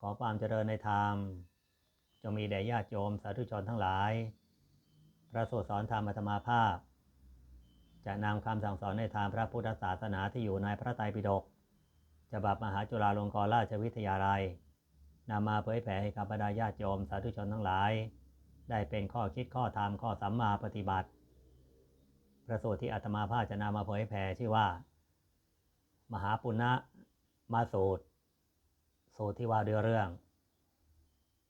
ขอความเจริญในธรรมจงมีแด่ญาติโยมสาธุชนทั้งหลาย พระโสดสอนธรรมอัตมาภาพ จะนำคำสั่งสอนในทางพระพุทธศาสนาที่อยู่ในพระไตรปิฎกฉบับมหาจุฬาลงกรณราชวิทยาลัยนำมาเผยแผ่ให้กับบรรดาญาติโยมสาธุชนทั้งหลาย ได้เป็นข้อคิดข้อธรรมข้อสัมมาปฏิบัติพระสูตรที่อาตมาภาพจะนำมาเผยแผ่ชื่อว่า มหาปุณณมาสูตร สูตรที่ว่าด้วยเรื่อง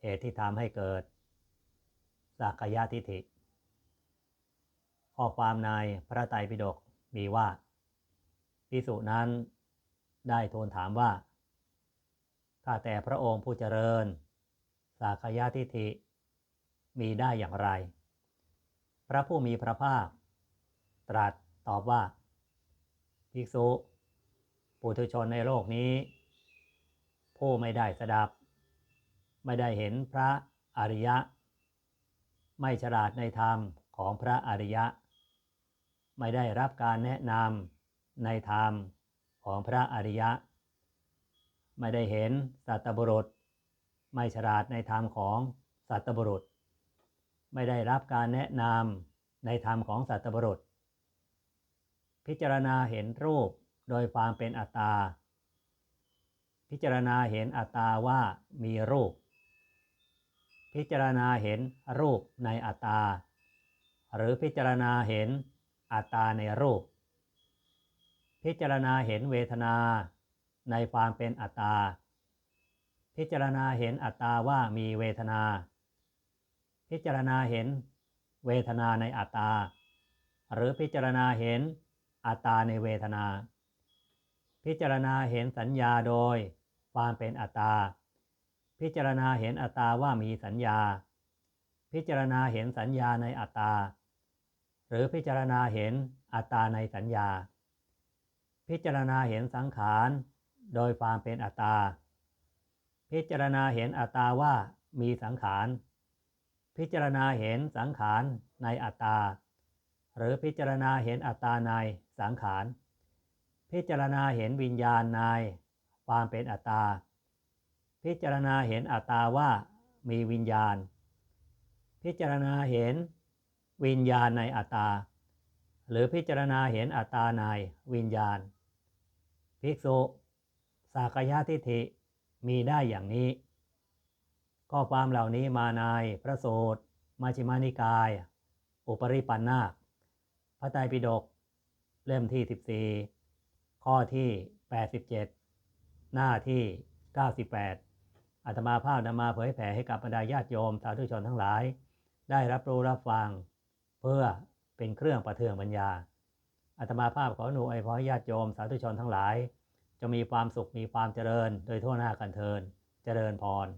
เหตุที่ทำให้เกิด สักกายทิฏฐิ ข้อความในพระไตรปิฎกมีว่าพิสุนั้นได้ทูลถามว่าข้าแต่พระองค์ผู้เจริญสักกาทิฐิ มีได้อย่างไร พระผู้มีพระภาค ตรัสตอบว่า ภิกษุ ปุถุชนในโลกนี้ ผู้ไม่ได้สดับ ไม่ได้เห็นพระอริยะ ไม่ฉลาดในธรรมของพระอริยะ ไม่ได้รับการแนะนำในธรรมของพระอริยะ ไม่ได้เห็นสัตบุรุษ ไม่ฉลาดในธรรมของสัตบุรุษ ไม่ได้รับการแนะนำในธรรมของสัตบุรุษ พิจารณาเห็นรูปโดยความเป็นอัตตา พิจารณาเห็นอัตตาว่ามีรูป พิจารณาเห็นรูปในอัตตา หรือพิจารณาเห็นอัตตาในรูป พิจารณาเห็นเวทนาในความเป็นอัตตา พิจารณาเห็นอัตตาว่ามีเวทนา พิจารณาเห็นเวทนาในอัตตา หรือพิจารณาเห็นอัตตาในเวทนา พิจารณาเห็นสัญญาโดย ความเป็นอัตตา พิจารณาเห็นอัตตาว่ามีสัญญา พิจารณาเห็นสัญญาในอัตตา หรือพิจารณาเห็นอัตตาในสัญญา พิจารณาเห็นสังขาร โดยความเป็นอัตตา พิจารณาเห็นอัตตาว่ามีสังขาร พิจารณาเห็นสังขารในอัตตา หรือพิจารณาเห็นอัตตาในสังขาร พิจารณาเห็นวิญญาณใน ความเป็นอัตตา พิจารณาเห็นอัตตาว่ามีวิญญาณ พิจารณาเห็นวิญญาณในอัตตา หรือพิจารณาเห็นอัตตาในวิญญาณ ภิกษุ สากยทิฏฐิมีได้อย่างนี้ ข้อความเหล่านี้มาในพระสูตรมาชิมานิกาย อุปริปันนาพระไตรปิฎกเล่มที่ 14 ข้อที่ 87 หน้าที่ 98อาตมาภาพนำมาเผยแผ่ให้กับบรรดาญาติโยมสาธุชนทั้งหลาย ได้รับรู้รับฟัง เพื่อเป็นเครื่องประเทืองปัญญาอาตมาภาพขอหนูไอพอญาติโยมสาธุชนทั้งหลาย จะมีความสุขมีความเจริญ โดยทั่วหน้ากันเทินเจริญพร